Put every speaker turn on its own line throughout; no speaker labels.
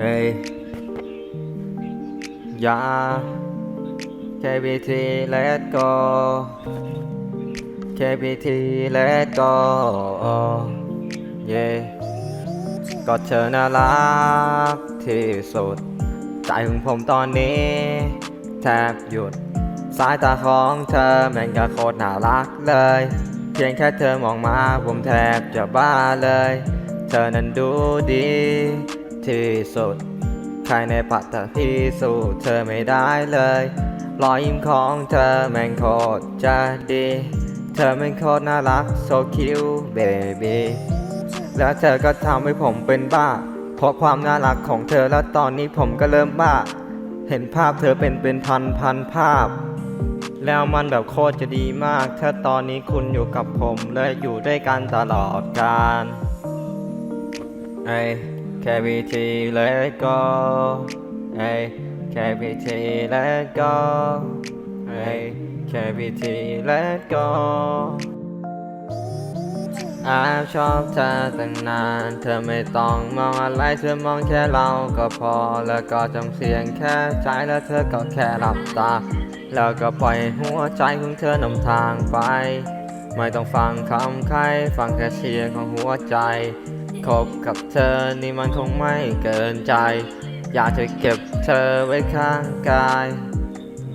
เอ้ยอย่า KBT let go KBT let go yeah ก็เธอน่ารักที่สุด ใจของผมตอนนี้ แทบหยุด สายตาของเธอแม่งก็โคตรน่ารักเลย เพียงแค่เธอมองมาผมแทบจะบ้าเลย เธอนั้นดูดี ที่สุด ใครในปัตตพีสู้เธอไม่ได้เลย รอยยิ้มของเธอแม่งโคตรจะดี เธอแม่งโคตรน่ารัก so cute baby แล้วเธอก็ทำให้ผมเป็นบ้า เพราะความน่ารักของเธอแล้วตอนนี้ผมก็เริ่มบ้า เห็นภาพเธอเป็นเป็นพันพันภาพ แล้วมันแบบโคตรจะดีมาก ถ้าตอนนี้คุณอยู่กับผมและอยู่ด้วยกันตลอดกาลไอ KBT let go ไอ้ KBT let go ไอ้ KBT let go อาชอบเธอตั้งนาน เธอไม่ต้องมองอะไร เธอมองแค่เราก็พอ แล้วก็จำเสียงแค่ใจแล้วเธอก็แค่หลับตา แล้วก็ปล่อยหัวใจของเธอนำทางไป ไม่ต้องฟังคำใคร ฟังแค่เสียงของหัวใจ คบกับเธอนี่มันคงไม่เกินใจ อยากจะเก็บเธอไว้ข้างกาย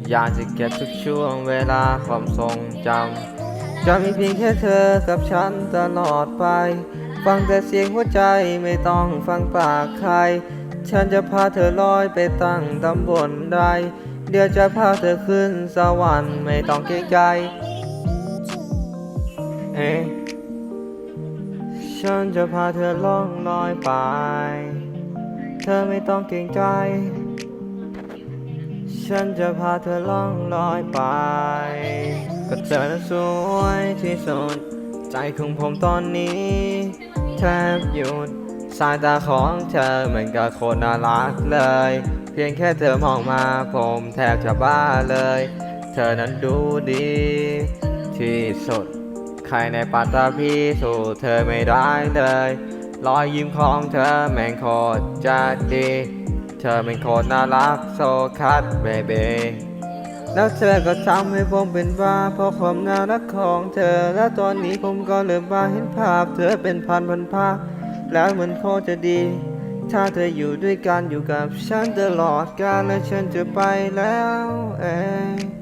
อยากจะเก็บทุกช่วงเวลาความทรงจำจะมีเพียงแค่เธอกับฉันตลอดไป ฟังแต่เสียงหัวใจไม่ต้องฟังปากใคร ฉันจะพาเธอลอยไปตั้งตำบลใด เดี๋ยวจะพาเธอขึ้นสวรรค์ไม่ต้องเกรงใจ เอ๊ะ ฉันจะพาเธอล่องลอยไป เธอไม่ต้องเกรงใจ ฉันจะพาเธอล่องลอยไป ก็เธอนั้นสวยที่สุด ใจของผมตอนนี้แทบหยุดสายตาของเธอเหมือนกับคนน่ารักเลย เพียงแค่เธอมองมาผมแทบจะบ้าเลย เธอนั้นดูดีที่สุด ใครในปัตตาพีสู้เธอไม่ได้เลย รอยยิ้มของเธอแม่งโคตรจะดี เธอเป็นคนน่ารักโซคัสเบเบแล้วเธอก็ทำให้ผมเป็นบ้าเพราะความน่ารักของเธอ และตอนนี้ผมก็เริ่มบ้าเห็นภาพ เธอเป็นพันพันภาพ แล้วมันโคตรจะดี ถ้าเธออยู่ด้วยกันอยู่กับฉันตลอดกาลและฉันจะไปแล้วเอง